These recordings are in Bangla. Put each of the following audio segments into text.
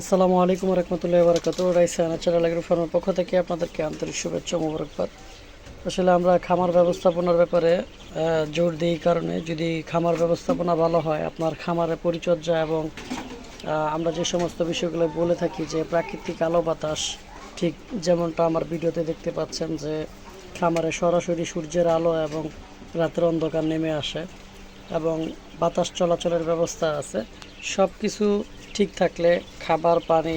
আসসালামু আলাইকুম রহমতুল্লাহ বারকাত রাইসা ন্যাচারাল এগ্রো ফার্মের পক্ষ থেকে আপনাদেরকে আন্তরিক শুভেচ্ছা মোবারকবাদ। আসলে আমরা খামার ব্যবস্থাপনার ব্যাপারে জোর দিই কারণে যদি খামার ব্যবস্থাপনা ভালো হয়, আপনার খামারের পরিচর্যা এবং আমরা যে সমস্ত বিষয়গুলো বলে থাকি যে প্রাকৃতিক আলো বাতাস, ঠিক যেমনটা আমার ভিডিওতে দেখতে পাচ্ছেন যে খামারে সরাসরি সূর্যের আলো এবং রাতের অন্ধকার নেমে আসে এবং বাতাস চলাচলের ব্যবস্থা আছে। সব কিছু ঠিক থাকলে খাবার, পানি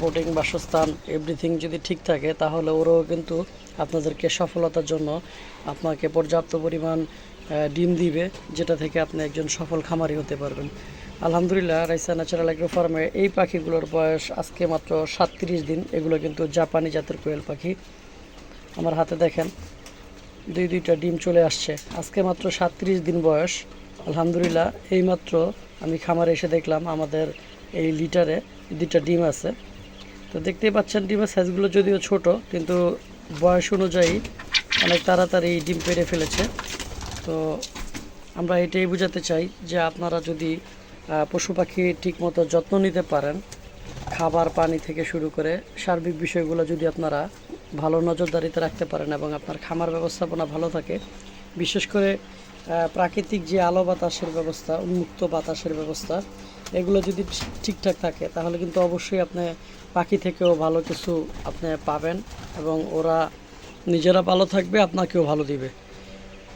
বোটিং বাসস্থান এভরিথিং যদি ঠিক থাকে, তাহলে ওরাও কিন্তু আপনাদেরকে সফলতার জন্য আপনাকে পর্যাপ্ত পরিমাণ ডিম দিবে, যেটা থেকে আপনি একজন সফল খামারি হতে পারবেন। আলহামদুলিল্লাহ, রাইসা ন্যাচারাল এগ্রো ফার্মে এই পাখিগুলোর বয়স আজকে মাত্র সাতত্রিশ দিন। এগুলো কিন্তু জাপানি জাতের কোয়েল পাখি। আমার হাতে দেখেন, দুই দুইটা ডিম চলে আসছে। আজকে মাত্র সাতত্রিশ দিন বয়স। আলহামদুলিল্লাহ, এইমাত্র আমি খামারে এসে দেখলাম আমাদের এই লিটারে দুইটা ডিম আছে। তো দেখতেই পাচ্ছেন ডিমের সাইজগুলো যদিও ছোট, কিন্তু বয়স অনুযায়ী অনেক তাড়াতাড়ি এই ডিম পেড়ে ফেলেছে। তো আমরা এটাই বোঝাতে চাই যে আপনারা যদি পশু পাখি ঠিকমতো যত্ন নিতে পারেন, খাবার পানি থেকে শুরু করে সার্বিক বিষয়গুলো যদি আপনারা ভালো নজরদারিতে রাখতে পারেন এবং আপনার খামার ব্যবস্থাপনা ভালো থাকে, বিশেষ করে প্রাকৃতিক যে আলো বাতাসের ব্যবস্থা, উন্মুক্ত বাতাসের ব্যবস্থা, এগুলো যদি ঠিকঠাক থাকে, তাহলে কিন্তু অবশ্যই আপনি পাখি থেকেও ভালো কিছু আপনি পাবেন এবং ওরা নিজেরা ভালো থাকবে, আপনাকেও ভালো দিবে।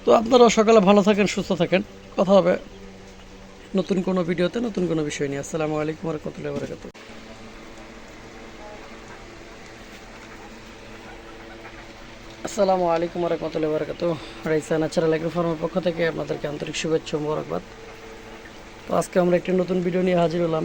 তো আপনারা সকালে ভালো থাকেন, সুস্থ থাকেন। কথা হবে নতুন কোনো ভিডিওতে, নতুন কোনো বিষয় নিয়ে। আসসালামু আলাইকুম রহমতুল্লাহ বরকাত আসসালামু আলাইকুম রহমতুল্লাহ বরকাত রাইসা ন্যাচারাল এগ্রো ফার্মের পক্ষ থেকে আপনাদেরকে আন্তরিক শুভেচ্ছা মোবারকবাদ। তো আজকে আমরা একটি নতুন ভিডিও নিয়ে হাজির হলাম।